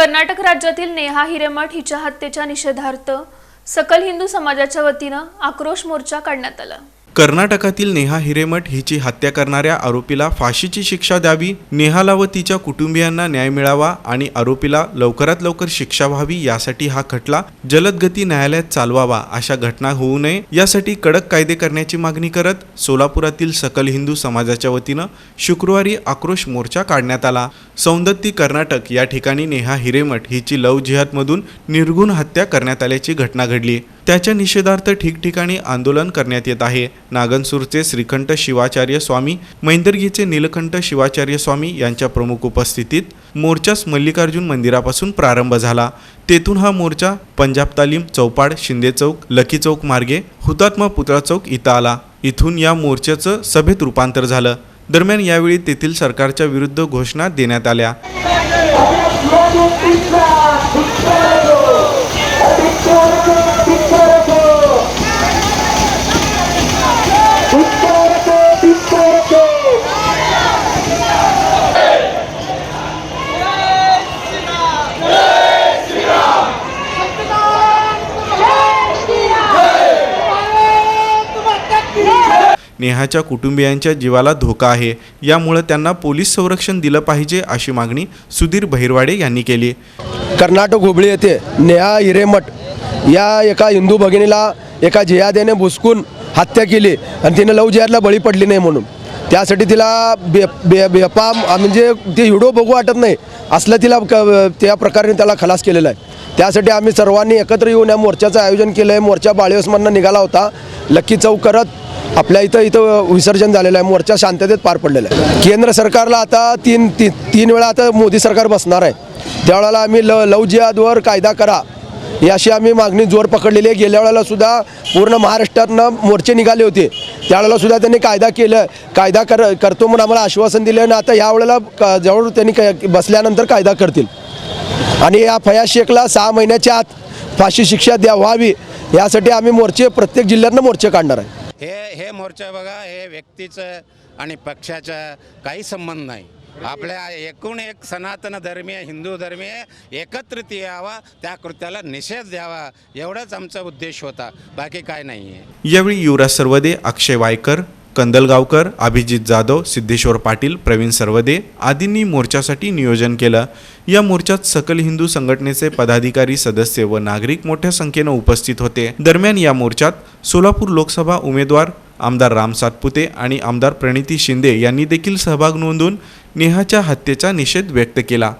कर्नाटक राज्यातील नेहा हिरेमठ हिच्या हत्येच्या निषेधार्थ सकल हिंदू समाजाच्या वतीनं आक्रोश मोर्चा काढण्यात आला. कर्नाटकातील नेहा हिरेमठ हिची हत्या करणाऱ्या आरोपीला फाशीची शिक्षा द्यावी नेहाला व तिच्या कुटुंबियांना न्याय मिळावा आणि आरोपीला लवकरात लवकर शिक्षा व्हावी यासाठी हा खटला जलदगती न्यायालयात चालवावा अशा घटना होऊ नये. यासाठी कडक कायदे करण्याची मागणी करत सोलापुरातील सकल हिंदू समाजाच्या वतीनं शुक्रवारी आक्रोश मोर्चा काढण्यात आला. सौंदत्ती कर्नाटक या ठिकाणी नेहा हिरेमठ हिची लव जिहादमधून निर्गुण हत्या करण्यात आल्याची घटना घडली. त्याच्या निषेधार्थ ठिकठिकाणी आंदोलन करण्यात येत आहे. नागनसूरचे श्रीखंठ शिवाचार्य स्वामी मैंदर्गीचे नीलकंठ शिवाचार्य स्वामी यांच्या प्रमुख उपस्थितीत मोर्चास मल्लिकार्जुन मंदिरापासून प्रारंभ झाला. तेथून हा मोर्चा पंजाब तालीम चौपाड शिंदे चौक लकी चौक मार्गे हुतात्मा पुतळा चौक इथं आला. इथून या मोर्चाचं सभेत रूपांतर झालं. दरम्यान यावेळी तेथील सरकारच्या विरुद्ध घोषणा देण्यात आल्या. नेहाच्या कुटुंबियांच्या जीवाला धोका आहे. यामुळे त्यांना पोलीस संरक्षण दिलं पाहिजे अशी मागणी सुधीर बहिरवाडे यांनी केली. कर्नाटक हुबळी येथे नेहा हिरेमठ या एका हिंदू भगिनीला एका जियादेने भुसकून हत्या केली आणि तिने लव जियादला बळी पडली नाही म्हणून. त्यासाठी तिला बे बे बेपाम म्हणजे ते व्हिडिओ बघू वाटत नाही. असलं तिला क त्या प्रकारे त्याला खलास केलेला आहे. त्यासाठी आम्ही सर्वांनी एकत्र येऊन या मोर्चाचं आयोजन केलं आहे मोर्चा बाळेवसमधनं निघाला होता. लक्की चौक करत आपल्या इथं इथं विसर्जन झालेलं आहे. मोर्चा शांततेत पार पडलेला आहे. केंद्र सरकारला आता तीन ती तीन वेळा आता मोदी सरकार बसणार आहे. त्यावेळेला आम्ही ल लव जिहादवर कायदा करा. ही अशी आम्ही मागणी जोर पकडलेली आहे. गेल्या वेळेला सुद्धा पूर्ण महाराष्ट्रातनं मोर्चे निघाले होते. त्यावेळेला सुद्धा त्यांनी कायदा केलं कायदा कर करतो म्हणून आम्हाला आश्वासन दिलं आणि आता यावेळेला क- जवळ त्यांनी क- बसल्यानंतर कायदा करतील. आणि या फया शेखला सहा महिन्याच्या आत फाशी शिक्षा द्या व्हावी यासाठी आम्ही मोर्चे प्रत्येक जिल्ह्यातनं मोर्चे काढणार आहे. हे हे मोर्चा बघा हे व्यक्तीचं आणि पक्षाचा काही संबंध नाही. आपल्या एकूण एक सनातन धर्मीय हिंदू धर्मीय एकत्रित यावा त्या कृत्याला निषेध द्यावा एवढाच आमचा उद्देश होता. बाकी काय नाही आहे यावेळी युवराज सर्वदे अक्षय वायकर कंदलगावकर अभिजित जाधव सिद्धेश्वर पाटील प्रवीण सर्वदे आदींनी मोर्चासाठी नियोजन केलं. या मोर्चात सकल हिंदू संघटनेचे पदाधिकारी सदस्य व नागरिक मोठ्या संख्येनं उपस्थित होते. दरम्यान या मोर्चात सोलापूर लोकसभा उमेदवार आमदार राम सातपुते आणि आमदार प्रणिती शिंदे यांनी देखील सहभाग नोंदवून नेहाच्या हत्येचा निषेध व्यक्त केला.